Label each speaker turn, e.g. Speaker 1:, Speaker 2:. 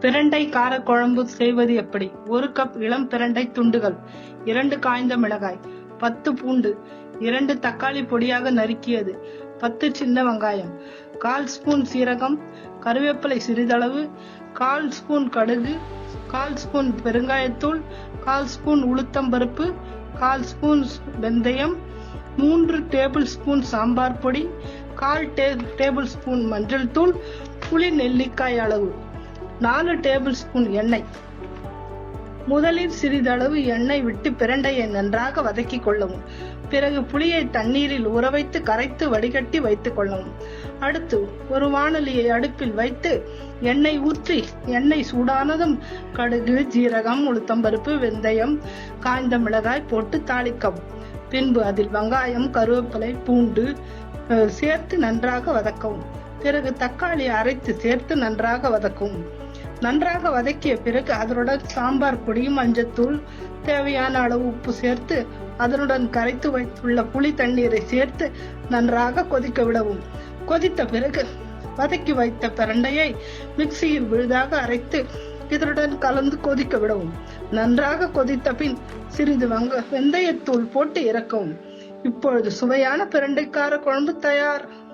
Speaker 1: பிரண்டை காரக்குழம்பு செய்வது எப்படி? ஒரு கப் இளம் பிரண்டை துண்டுகள் இரண்டு காய்ந்த மிளகாய் பத்து பூண்டு இரண்டு தக்காளி பொடியாக நறுக்கியது பத்து சின்ன வெங்காயம் கால் ஸ்பூன் சீரகம் கருவேப்பிலை சிறிதளவு கால் ஸ்பூன் கடுகு கால் ஸ்பூன் பெருங்காயத்தூள் கால் ஸ்பூன் உளுத்தம்பருப்பு கால் ஸ்பூன் வெந்தயம் மூன்று டேபிள் ஸ்பூன் சாம்பார் பொடி கால் டே- டேபிள் ஸ்பூன் மஞ்சள் தூள் புளி நெல்லிக்காய் அளவு. நாலு டேபிள் ஸ்பூன் எண்ணெய். முதலில் சிறிதளவு எண்ணெய் விட்டு பிரண்டையை நன்றாக வதக்கிக் கொள்ளவும். பிறகு புளியை தண்ணீரில் ஊற வைத்து கரைத்து வடிகட்டி வைத்துக் கொள்ளவும். அடுத்து ஒரு வாணலியை அடுப்பில் வைத்து எண்ணெய் ஊற்றி எண்ணெய் சூடானதும் கடுகு ஜீரகம் உளுத்தம்பருப்பு வெந்தயம் காய்ந்த மிளகாய் போட்டு தாளிக்கவும். பின்பு அதில் வெங்காயம் கருவேப்பிலை பூண்டு சேர்த்து நன்றாக வதக்கவும். பிறகு தக்காளி அரைத்து சேர்த்து நன்றாக வதக்கவும். நன்றாக வதக்கிய பிறகு அதனுடன் சாம்பார் பொடி மஞ்சத்தூள் தேவையான அளவு உப்பு சேர்த்து அதனுடன் கரைத்து வைத்துள்ள புளி தண்ணீரை சேர்த்து நன்றாக கொதிக்க விடவும். கொதித்த பிறகு வதக்கி வைத்த பிரண்டையை மிக்சியில் விழுதாக அரைத்து இதனுடன் கலந்து கொதிக்க விடவும். நன்றாக கொதித்த பின் சிறிது வங்க வெந்தயத்தூள் போட்டு இறக்கவும். இப்பொழுது சுவையான பிரண்டைக்கார குழம்பு தயார்.